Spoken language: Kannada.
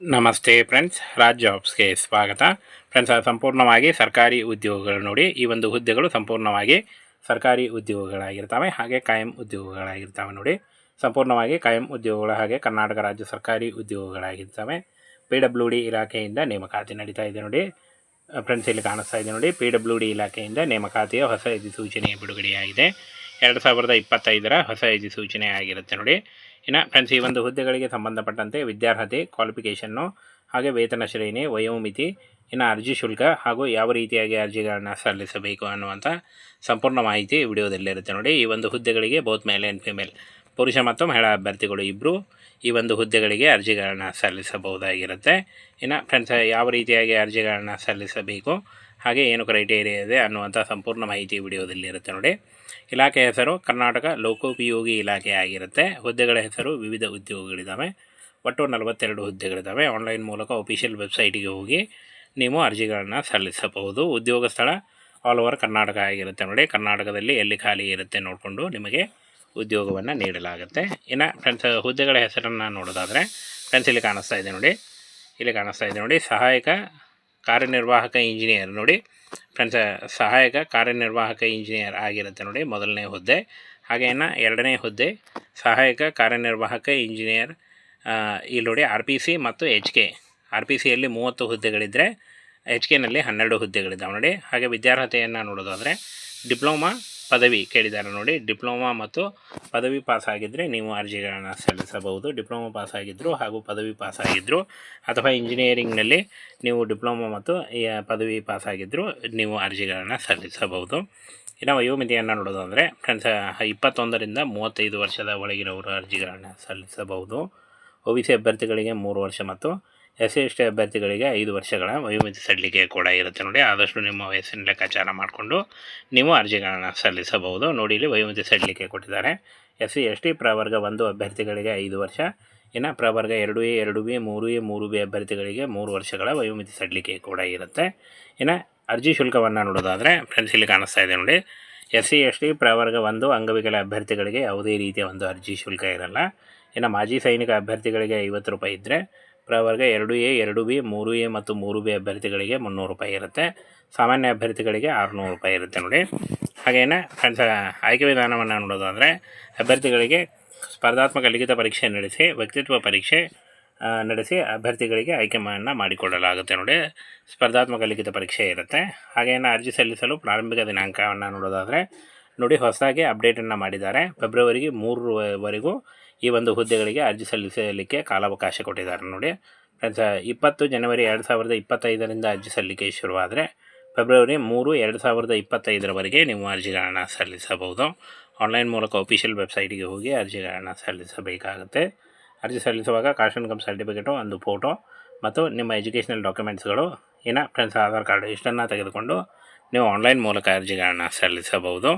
ನಮಸ್ತೆ ಫ್ರೆಂಡ್ಸ್, ರಾಜ್ ಜಾಬ್ಸ್ಗೆ ಸ್ವಾಗತ. ಫ್ರೆಂಡ್ಸ್ ಸಂಪೂರ್ಣವಾಗಿ ಸರ್ಕಾರಿ ಉದ್ಯೋಗಗಳು ನೋಡಿ, ಈ ಒಂದು ಹುದ್ದೆಗಳು ಸಂಪೂರ್ಣವಾಗಿ ಸರ್ಕಾರಿ ಉದ್ಯೋಗಗಳಾಗಿರ್ತವೆ, ಹಾಗೆ ಕಾಯಂ ಉದ್ಯೋಗಗಳಾಗಿರ್ತವೆ ನೋಡಿ. ಸಂಪೂರ್ಣವಾಗಿ ಕಾಯಂ ಉದ್ಯೋಗಗಳು ಹಾಗೆ ಕರ್ನಾಟಕ ರಾಜ್ಯ ಸರ್ಕಾರಿ ಉದ್ಯೋಗಗಳಾಗಿರ್ತವೆ. ಪಿ ಡಬ್ಲ್ಯೂ ಡಿ ಇಲಾಖೆಯಿಂದ ನೇಮಕಾತಿ ನಡೀತಾ ಇದೆ ನೋಡಿ. ಫ್ರೆಂಡ್ಸ್, ಇಲ್ಲಿ ಕಾಣಿಸ್ತಾ ಇದೆ ನೋಡಿ, ಪಿ ಡಬ್ಲ್ಯೂ ಡಿ ಇಲಾಖೆಯಿಂದ ನೇಮಕಾತಿಯ ಹೊಸ ಅಧಿಸೂಚನೆ ಬಿಡುಗಡೆಯಾಗಿದೆ. ಎರಡು ಸಾವಿರದ ಇಪ್ಪತ್ತೈದರ ಹೊಸ ಸೂಚನೆ ಆಗಿರುತ್ತೆ ನೋಡಿ. ಇನ್ನು ಫ್ರೆಂಡ್ಸ್ ಈ ಒಂದು ಹುದ್ದೆಗಳಿಗೆ ಸಂಬಂಧಪಟ್ಟಂತೆ ವಿದ್ಯಾರ್ಹತೆ ಕ್ವಾಲಿಫಿಕೇಷನ್ನು ಹಾಗೆ ವೇತನ ಶ್ರೇಣಿ, ವಯೋಮಿತಿ, ಇನ್ನು ಅರ್ಜಿ ಶುಲ್ಕ ಹಾಗೂ ಯಾವ ರೀತಿಯಾಗಿ ಅರ್ಜಿಗಳನ್ನು ಸಲ್ಲಿಸಬೇಕು ಅನ್ನುವಂಥ ಸಂಪೂರ್ಣ ಮಾಹಿತಿ ವಿಡಿಯೋದಲ್ಲಿರುತ್ತೆ ನೋಡಿ. ಈ ಒಂದು ಹುದ್ದೆಗಳಿಗೆ ಬೋತ್ ಮೇಲ್ ಆ್ಯಂಡ್ ಫಿಮೇಲ್ ಪುರುಷ ಮತ್ತು ಮಹಿಳಾ ಅಭ್ಯರ್ಥಿಗಳು ಇಬ್ಬರು ಈ ಒಂದು ಹುದ್ದೆಗಳಿಗೆ ಅರ್ಜಿಗಳನ್ನು ಸಲ್ಲಿಸಬಹುದಾಗಿರುತ್ತೆ. ಇನ್ನು ಫ್ರೆಂಡ್ಸ್ ಯಾವ ರೀತಿಯಾಗಿ ಅರ್ಜಿಗಳನ್ನು ಸಲ್ಲಿಸಬೇಕು ಹಾಗೆ ಏನು ಕ್ರೈಟೇರಿಯಾ ಇದೆ ಅನ್ನುವಂಥ ಸಂಪೂರ್ಣ ಮಾಹಿತಿ ವಿಡಿಯೋದಲ್ಲಿರುತ್ತೆ ನೋಡಿ. ಇಲಾಖೆ ಹೆಸರು ಕರ್ನಾಟಕ ಲೋಕೋಪಯೋಗಿ ಇಲಾಖೆ ಆಗಿರುತ್ತೆ. ಹುದ್ದೆಗಳ ಹೆಸರು ವಿವಿಧ ಉದ್ಯೋಗಗಳಿದ್ದಾವೆ. ಒಟ್ಟು ನಲವತ್ತೆರಡು ಹುದ್ದೆಗಳಿದ್ದಾವೆ. ಆನ್ಲೈನ್ ಮೂಲಕ ಅಫಿಷಿಯಲ್ ವೆಬ್ಸೈಟಿಗೆ ಹೋಗಿ ನೀವು ಅರ್ಜಿಗಳನ್ನು ಸಲ್ಲಿಸಬಹುದು. ಉದ್ಯೋಗ ಸ್ಥಳ ಆಲ್ ಓವರ್ ಕರ್ನಾಟಕ ಆಗಿರುತ್ತೆ ನೋಡಿ. ಕರ್ನಾಟಕದಲ್ಲಿ ಎಲ್ಲಿ ಖಾಲಿ ಇರುತ್ತೆ ನೋಡಿಕೊಂಡು ನಿಮಗೆ ಉದ್ಯೋಗವನ್ನು ನೀಡಲಾಗುತ್ತೆ. ಇನ್ನು ಫ್ರೆಂಡ್ಸ್ ಹುದ್ದೆಗಳ ಹೆಸರನ್ನು ನೋಡೋದಾದರೆ ಫ್ರೆಂಡ್ಸ್ ಇಲ್ಲಿ ಕಾಣಿಸ್ತಾ ಇದೆ ನೋಡಿ. ಇಲ್ಲಿ ಕಾಣಿಸ್ತಾ ಇದೆ ನೋಡಿ. ಸಹಾಯಕ ಕಾರ್ಯನಿರ್ವಾಹಕ ಇಂಜಿನಿಯರ್ ನೋಡಿ. ಫ್ರೆಂಡ್ಸ್, ಸಹಾಯಕ ಕಾರ್ಯನಿರ್ವಾಹಕ ಇಂಜಿನಿಯರ್ ಆಗಿರುತ್ತೆ ನೋಡಿ ಮೊದಲನೇ ಹುದ್ದೆ. ಹಾಗೇನ ಎರಡನೇ ಹುದ್ದೆ, ಸಹಾಯಕ ಕಾರ್ಯನಿರ್ವಾಹಕ ಇಂಜಿನಿಯರ್ ಇಲ್ಲಿ ನೋಡಿ ಆರ್ ಪಿ ಸಿ ಮತ್ತು ಎಚ್ ಕೆ. ಆರ್ ಪಿ ಸಿಯಲ್ಲಿ ಮೂವತ್ತು ಹುದ್ದೆಗಳಿದ್ದರೆ ಎಚ್ ಕೆನಲ್ಲಿ ಹನ್ನೆರಡು ಹುದ್ದೆಗಳಿದ್ದಾವೆ ನೋಡಿ. ಹಾಗೆ ವಿದ್ಯಾರ್ಹತೆಯನ್ನು ನೋಡೋದಾದರೆ, ಡಿಪ್ಲೊಮಾ ಪದವಿ ಕೇಳಿದ್ದಾರೆ ನೋಡಿ. ಡಿಪ್ಲೊಮಾ ಮತ್ತು ಪದವಿ ಪಾಸ್ ಆಗಿದ್ದರೆ ನೀವು ಅರ್ಜಿಗಳನ್ನು ಸಲ್ಲಿಸಬಹುದು. ಡಿಪ್ಲೊಮಾ ಪಾಸ್ ಆಗಿದ್ದರು ಹಾಗೂ ಪದವಿ ಪಾಸ್ ಆಗಿದ್ದರು ಅಥವಾ ಇಂಜಿನಿಯರಿಂಗ್ನಲ್ಲಿ ನೀವು ಡಿಪ್ಲೊಮಾ ಮತ್ತು ಪದವಿ ಪಾಸ್ ನೀವು ಅರ್ಜಿಗಳನ್ನು ಸಲ್ಲಿಸಬಹುದು. ಇನ್ನು ವಯೋಮಿತಿಯನ್ನು ನೋಡೋದಾದರೆ ಫ್ರೆಂಡ್ಸ್, ಇಪ್ಪತ್ತೊಂದರಿಂದ ಮೂವತ್ತೈದು ವರ್ಷದ ಒಳಗಿನವರು ಅರ್ಜಿಗಳನ್ನು ಸಲ್ಲಿಸಬಹುದು. ಒ ಬಿ ಸಿ ಅಭ್ಯರ್ಥಿಗಳಿಗೆ ಮೂರು ವರ್ಷ ಮತ್ತು ಎಸ್ ಸಿ ಎಸ್ ಟಿ ಅಭ್ಯರ್ಥಿಗಳಿಗೆ ಐದು ವರ್ಷಗಳ ವಯೋಮಿತಿ ಸಡಿಲಿಕೆ ಕೂಡ ಇರುತ್ತೆ ನೋಡಿ. ಆದಷ್ಟು ನಿಮ್ಮ ವಯಸ್ಸಿನ ಲೆಕ್ಕಾಚಾರ ಮಾಡಿಕೊಂಡು ನೀವು ಅರ್ಜಿಗಳನ್ನು ಸಲ್ಲಿಸಬಹುದು. ನೋಡಿ ಇಲ್ಲಿ ವಯೋಮಿತಿ ಸಡಿಲಿಕೆ ಕೊಟ್ಟಿದ್ದಾರೆ. ಎಸ್ ಸಿ ಎಸ್ ಟಿ ಪ್ರವರ್ಗ ಒಂದು ಅಭ್ಯರ್ಥಿಗಳಿಗೆ ಐದು ವರ್ಷ. ಇನ್ನು ಪ್ರವರ್ಗ ಎರಡು ಎ, ಎರಡು ಬಿ, ಮೂರು ಎ, ಮೂರು ಬಿ ಅಭ್ಯರ್ಥಿಗಳಿಗೆ ಮೂರು ವರ್ಷಗಳ ವಯೋಮಿತಿ ಸಡಿಲಿಕೆ ಕೂಡ ಇರುತ್ತೆ. ಇನ್ನು ಅರ್ಜಿ ಶುಲ್ಕವನ್ನು ನೋಡೋದಾದರೆ ಫ್ರೆಂಡ್ಸ್ ಇಲ್ಲಿ ಕಾಣಿಸ್ತಾ ಇದೆ ನೋಡಿ. ಎಸ್ ಸಿ ಎಸ್ ಟಿ ಪ್ರವರ್ಗ ಒಂದು ಅಂಗವಿಕಲ ಅಭ್ಯರ್ಥಿಗಳಿಗೆ ಯಾವುದೇ ರೀತಿಯ ಒಂದು ಅರ್ಜಿ ಶುಲ್ಕ ಇರಲ್ಲ. ಇನ್ನು ಮಾಜಿ ಸೈನಿಕ ಅಭ್ಯರ್ಥಿಗಳಿಗೆ ಐವತ್ತು ರೂಪಾಯಿ ಇದ್ದರೆ ಪ್ರವರ್ಗ ಎರಡು ಎ, ಎರಡು ಬಿ, ಮೂರು ಎ ಮತ್ತು ಮೂರು ಬಿ ಅಭ್ಯರ್ಥಿಗಳಿಗೆ ಮುನ್ನೂರು ರೂಪಾಯಿ ಇರುತ್ತೆ. ಸಾಮಾನ್ಯ ಅಭ್ಯರ್ಥಿಗಳಿಗೆ ಆರುನೂರು ರೂಪಾಯಿ ಇರುತ್ತೆ ನೋಡಿ. ಹಾಗೇನೆ ಫ್ರೆಂಡ್ಸ್ ಆಯ್ಕೆ ವಿಧಾನವನ್ನು ನೋಡೋದಾದರೆ ಅಭ್ಯರ್ಥಿಗಳಿಗೆ ಸ್ಪರ್ಧಾತ್ಮಕ ಲಿಖಿತ ಪರೀಕ್ಷೆ ನಡೆಸಿ, ವ್ಯಕ್ತಿತ್ವ ಪರೀಕ್ಷೆ ನಡೆಸಿ ಅಭ್ಯರ್ಥಿಗಳಿಗೆ ಆಯ್ಕೆಯನ್ನು ಮಾಡಿಕೊಳ್ಳಲಾಗುತ್ತೆ ನೋಡಿ. ಸ್ಪರ್ಧಾತ್ಮಕ ಲಿಖಿತ ಪರೀಕ್ಷೆ ಇರುತ್ತೆ. ಹಾಗೇನು ಅರ್ಜಿ ಸಲ್ಲಿಸಲು ಪ್ರಾರಂಭಿಕ ದಿನಾಂಕವನ್ನು ನೋಡೋದಾದರೆ ನೋಡಿ ಹೊಸದಾಗಿ ಅಪ್ಡೇಟನ್ನು ಮಾಡಿದ್ದಾರೆ. ಫೆಬ್ರವರಿಗೆ ಮೂರುವರೆಗೂ ಈ ಒಂದು ಹುದ್ದೆಗಳಿಗೆ ಅರ್ಜಿ ಸಲ್ಲಿಸಲಿಕ್ಕೆ ಕಾಲಾವಕಾಶ ಕೊಟ್ಟಿದ್ದಾರೆ ನೋಡಿ. ಫ್ರೆಂಡ್ಸ್ ಇಪ್ಪತ್ತು ಜನವರಿ ಎರಡು ಸಾವಿರದ ಇಪ್ಪತ್ತೈದರಿಂದ ಅರ್ಜಿ ಸಲ್ಲಿಕೆ ಶುರುವಾದರೆ ಫೆಬ್ರವರಿ ಮೂರು ಎರಡು ಸಾವಿರದ ಇಪ್ಪತ್ತೈದರವರೆಗೆ ನೀವು ಅರ್ಜಿಗಳನ್ನು ಸಲ್ಲಿಸಬಹುದು. ಆನ್ಲೈನ್ ಮೂಲಕ ಅಫಿಷಿಯಲ್ ವೆಬ್ಸೈಟಿಗೆ ಹೋಗಿ ಅರ್ಜಿಗಳನ್ನು ಸಲ್ಲಿಸಬೇಕಾಗುತ್ತೆ. ಅರ್ಜಿ ಸಲ್ಲಿಸುವಾಗ ಕಾಸ್ಟ್ ಇನ್ಕಮ್ ಸರ್ಟಿಫಿಕೇಟು ಒಂದು ಫೋಟೋ ಮತ್ತು ನಿಮ್ಮ ಎಜುಕೇಷನಲ್ ಡಾಕ್ಯುಮೆಂಟ್ಸ್ಗಳು ಇನ್ನು ಫ್ರೆಂಡ್ಸ್ ಆಧಾರ್ ಕಾರ್ಡ್ ಇಷ್ಟನ್ನು ತೆಗೆದುಕೊಂಡು ನೀವು ಆನ್ಲೈನ್ ಮೂಲಕ ಅರ್ಜಿಗಳನ್ನು ಸಲ್ಲಿಸಬಹುದು.